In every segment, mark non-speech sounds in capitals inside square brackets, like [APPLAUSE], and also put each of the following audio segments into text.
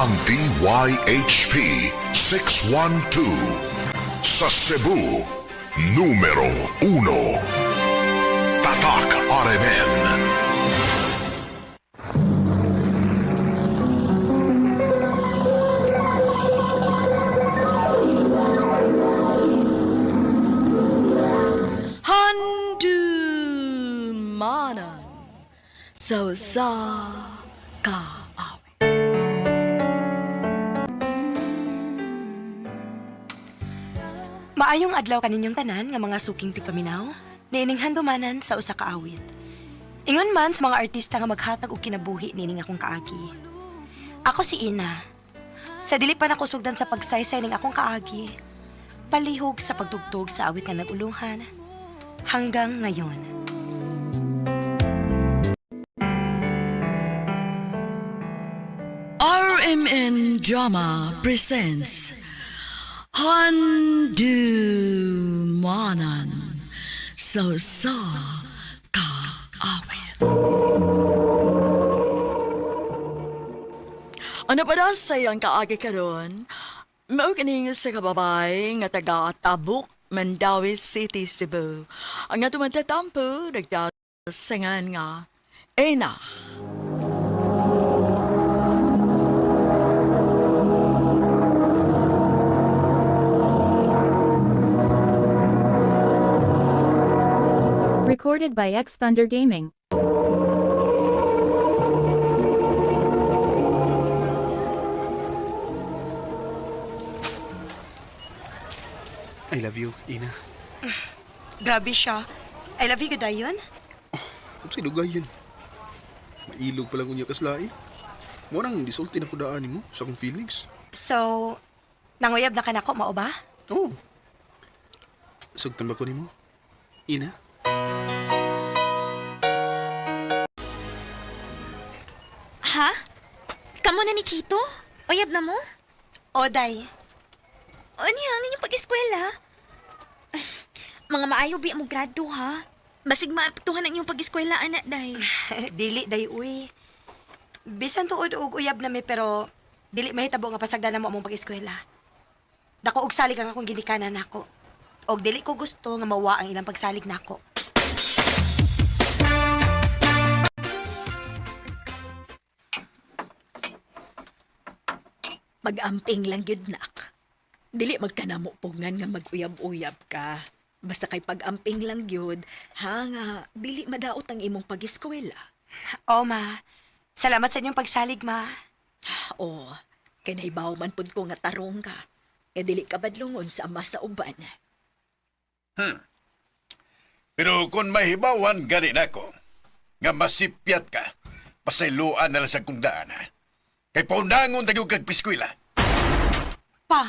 ang DYHP 612 sa Cebu, numero 1. Tatak RMN. Handumanan sa sa Maayong adlaw kaninyong tanan nga mga suking tipaminaw, niining handumanan sa usa ka awit. Ingon man sa mga artista nga maghatag og kinabuhi nining akong kaagi. Ako si Ina. Sa dili pa nako sugdan sa pagsaysay ning akong kaagi, palihog sa pagtugtog sa awit nga naguluhan hanggang ngayon. RMN Drama presents Handumanan sa sa kaawit. Ano pa daw sa iyang kaagi karon? Mao kining sa kababay nga taga Tabuk, Mandawi City, Cebu. Ang nga tumatatampo nagdasangan nga Ena. Recorded by X Thunder Gaming. I love you, Ina. [SIGHS] Grabe siya. I love you, dayon. Kung sa'yo lugayan. Mailog pa lang unya kaslain. Mo nang disulti na ko daan mo sa akong feelings. So, nanguyab na ka nako, mao ba? Oo. Oh. Sagtan ba ko ni mo? Ina? Ha? Kamo na ni Chito? Oyab na mo? Oday, Ano yan? Ano yung pag-eskwela? Mga maayo bi mo grado ha? Basig maapektuhan ang iyong pag-eskwela, anak, day. [LAUGHS] dili day uy. Bisan tuod og uyab na mi pero dili mahitabo nga pasagdan na mo among pag-eskwela. Dako og salig ang akong ginikanan nako. Og dili ko gusto nga mawa ang ilang pagsalig nako. Mag-amping lang yun, nak. Dili magkanamo pungan nga mag-uyab-uyab ka. Basta kay pag-amping lang yun, ha nga, dili madaot ang imong pag-eskwela. O ma, salamat sa inyong pagsalig ma. [SIGHS] O, kay naibaw man pud ko nga tarong ka. Kaya dili ka badlungon sa ama sa uban. Pero kung mahibawan gani nako, nga masipyat ka, pasayloan na lang sa kong daan, ha? Kay paundangon tayo kag piskwila. Pa,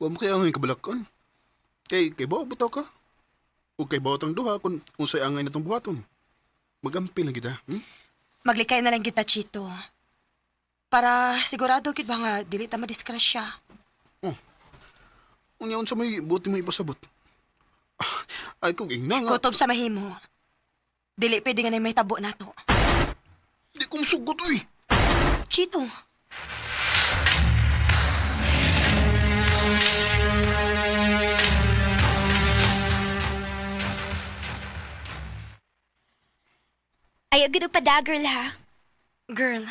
Huwag mo kaya ngayon kabalakan. Kay, kay bawa bitaw ka. O kay bawa tang duha kung unsay angay na tong buhaton. Magamping lang kita, hmm? maglikay na lang kita Chito. Para sigurado gid ba nga dili ta madiskrasya. Unya unsa may buti mo ipasabot. Ah, Ay kung ingna nga. Kutob sa mahimo. Dili pwede nga na may tabo nato. Di ko masugot, uy. Chito, Ayaw gid og pada, girl, ha? girl.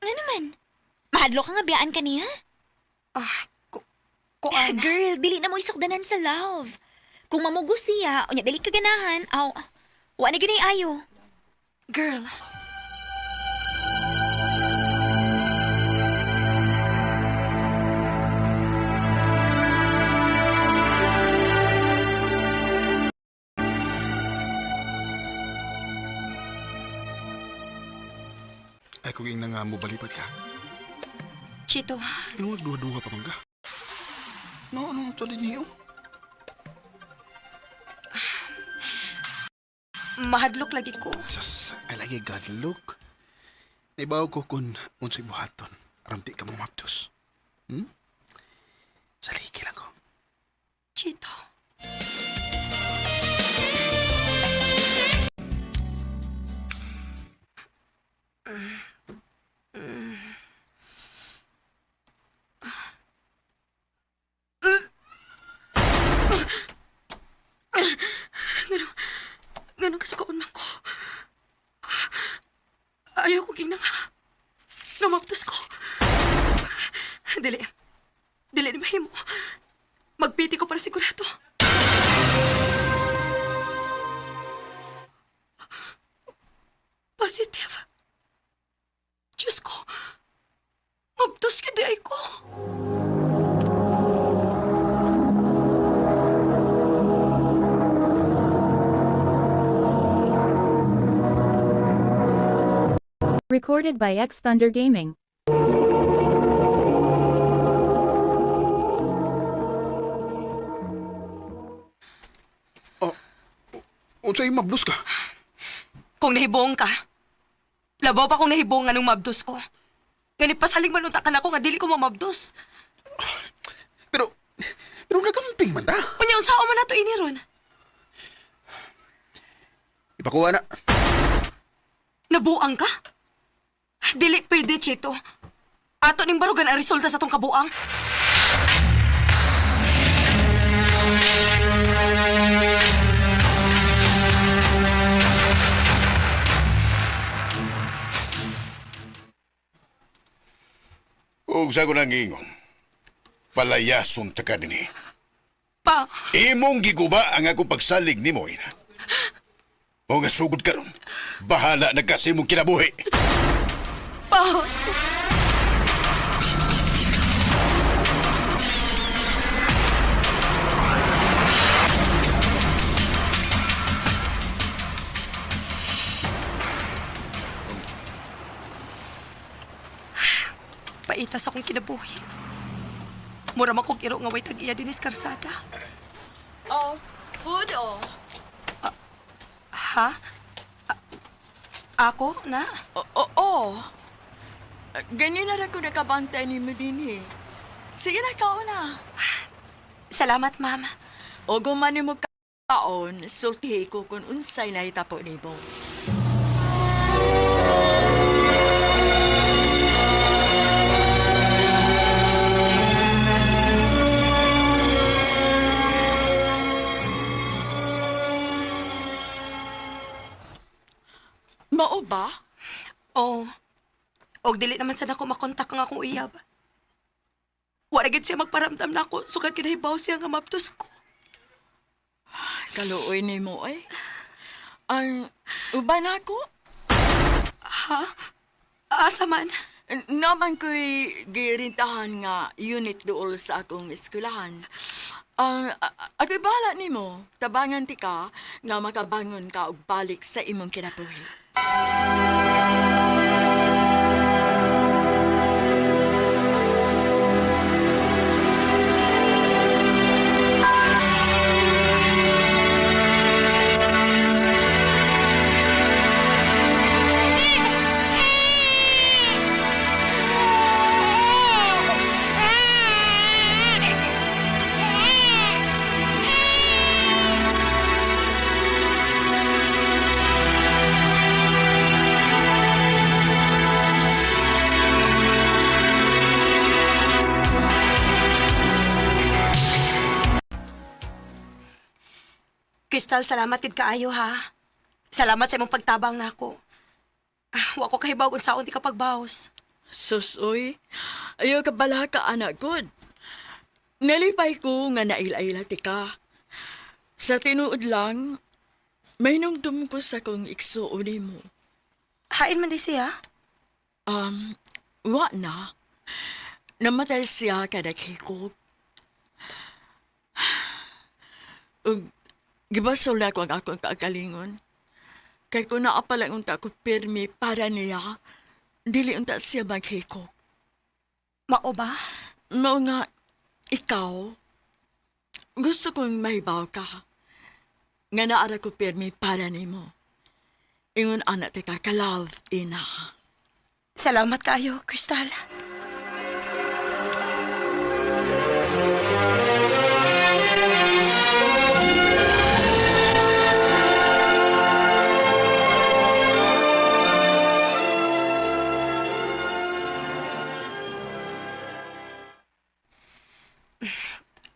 Ano naman? Mahadlo ka nga biyaan kaniya? Ah, kuan. Girl, dili na mo isukdanan sa love. Kung mamugo siya, o niya dili ka ganahan, aw, wa na ay ayo. Girl. Ay kung ingna nga mo balipat ka. Chito, nga duha-duha pa man ka? No, ano to din niyo? mahadlok lagi ko. Sas, ay lagi God look. Naibaw ko kung unsay buhaton. Aram di ka mo maptos. Saliki Ayaw ko ginang ngamaptos ko. Dili. Dili ni mahimo. Recorded by X Thunder Gaming. Unsay mablos ka? Kung nahibong ka, labaw pa kung nahibong nga nung mabdos ko. Ganit pasaling manunta ka na ako nga dili ko mamabdos. Pero, pero nagamping man ta. Unya, unsao man nato ini ron? Ipakuha na. Nabuang ka? Dili pwede, Chito. Ato ning barugan ang resulta sa tong kabuang. Ug sa ko nang ingon, palayason ta ka dinhi. Pa, Imong giguba ang akong pagsalig ni mo, ina. O nga sugod karon, bahala na kasi mong kinabuhi. Pa. Paitas akong kinabuhi. Mura man kong iro nga way tag-iya dinis karsada. Oh, food oh. Ha? A- ako, na? Oo. Oh, oh. Ganyan na rin ko nakabantay ni mo din eh. Sige na, kao na. Salamat, mama. O gumani mo kaon, sultihi ko kung unsay na itapo ni mo. Mao ba? Oo. Og dili naman sa nako makontak ang akong uyab. Wala gid siya magparamdam na ako, sukad kinahibaw siya nga maptos ko. Kaluoy ni mo eh. Ang uban ako? Asa man? Naman ko'y girintahan nga unit dool sa akong eskwelahan. Ang uh, ako'y bahala ni mo, tabangan ti ka nga makabangon ka og balik sa imong kinabuhi. Crystal, salamat gid kaayo ha. Salamat sa imong pagtabang nako. Ah, wa ko kahibaw kung saon ti ka pagbawas. Sus, oy. Ayaw ka bala ka, anak good. Nalipay ko nga nailaila ti ka. Sa tinuod lang, may nungdum ko sa kong iksuon mo. Hain man di siya. Um, wa na. Namatay siya kadaghikog. [SIGHS] Ug gibasol na ko ang akong kaagalingon. Kay kung naapalang unta ko pirmi para niya, dili unta siya maghikog. Mao ba? Mao nga, ikaw, gusto kong mahibaw ka. Nga naara ko pirmi para nimo. Ingon anak ti ka ka-love, ina. Salamat kaayo, Crystal.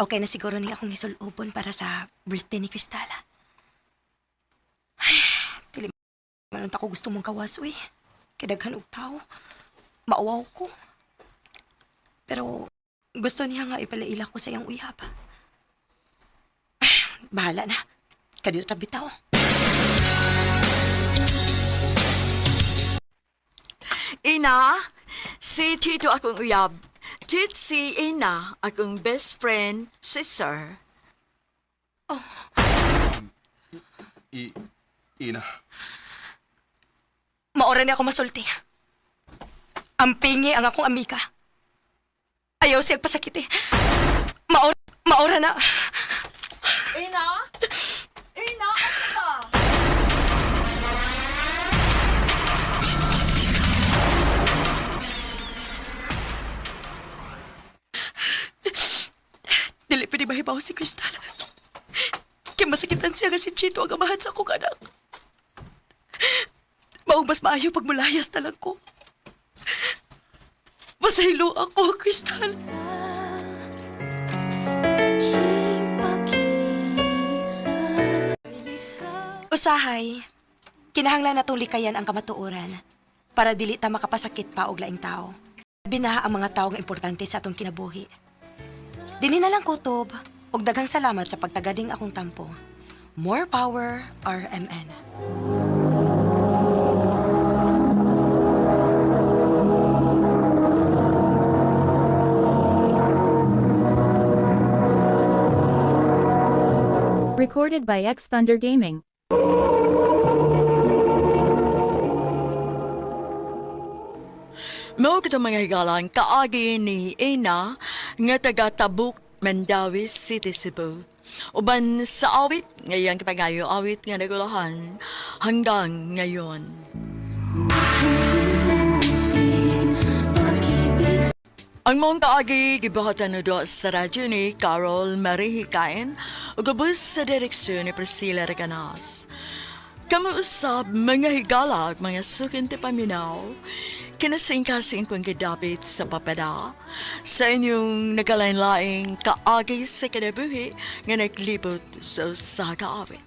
Okay na siguro ni akong isulubon para sa birthday ni Cristala. Ay, [SIGHS] dili man ako gusto mong kawas, uy. Kidaghan og tao. Mauwaw ko. Pero gusto niya nga ipalaila ko sa iyang uyab. [SIGHS] Bahala na. Kadito ta bitaw. Ina, si Tito akong uyab. Si Ina, akong best friend, sister. I, ina. Maora ni ako masulti. Ampingi ang akong amika. Ayaw siyang pasakiti. Maora, maora na. Ina, Ni mahibaw si Crystal. Kaya masakitan siya nga si Chito ang amahan sa akong anak. Maong mas maayo pag mulayas na lang ko. Masahilo ako, Crystal. Usahay, kinahanglan natong likayan ang kamatuoran para dili ta makapasakit pa og laing tao. Na ang mga tao nga importante sa atong kinabuhi. Dili na lang kutob ug daghang salamat sa pagtagading akong tampo. More power, RMN. Recorded by X Thunder Gaming. Mao kita mga higalang kaagi ni Ina nga taga Tabuk, Mandawi City, Cebu. Uban sa awit, ngayon kapangayo awit nga nagulahan hanggang ngayon. Ang mong kaagi gibuhatan na do sa radyo ni Carol Marie Hikain o gabus sa direksyon ni Priscilla Reganas. Kamuusap mga higala at mga sukin ti paminaw, kinasing-kasing kong gidapit sa papada, sa inyong nagalain-laing kaagi sa kinabuhi nga naglibot sa usa ka awit.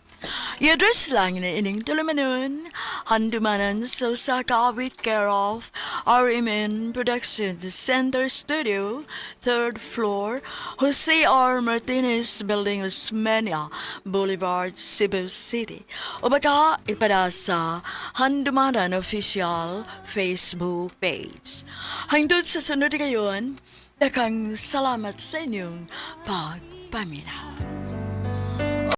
I-address lang na ining tulumanon, handumanan sa usa ka awit care of RMN Productions Center Studio, third floor, Jose R. Martinez Building, Osmeña Boulevard, Cebu City. O baka ipada sa Handumanan Official Facebook page. Hangtod sa sunod ngayon, dakang salamat sa inyong pagpaminaw.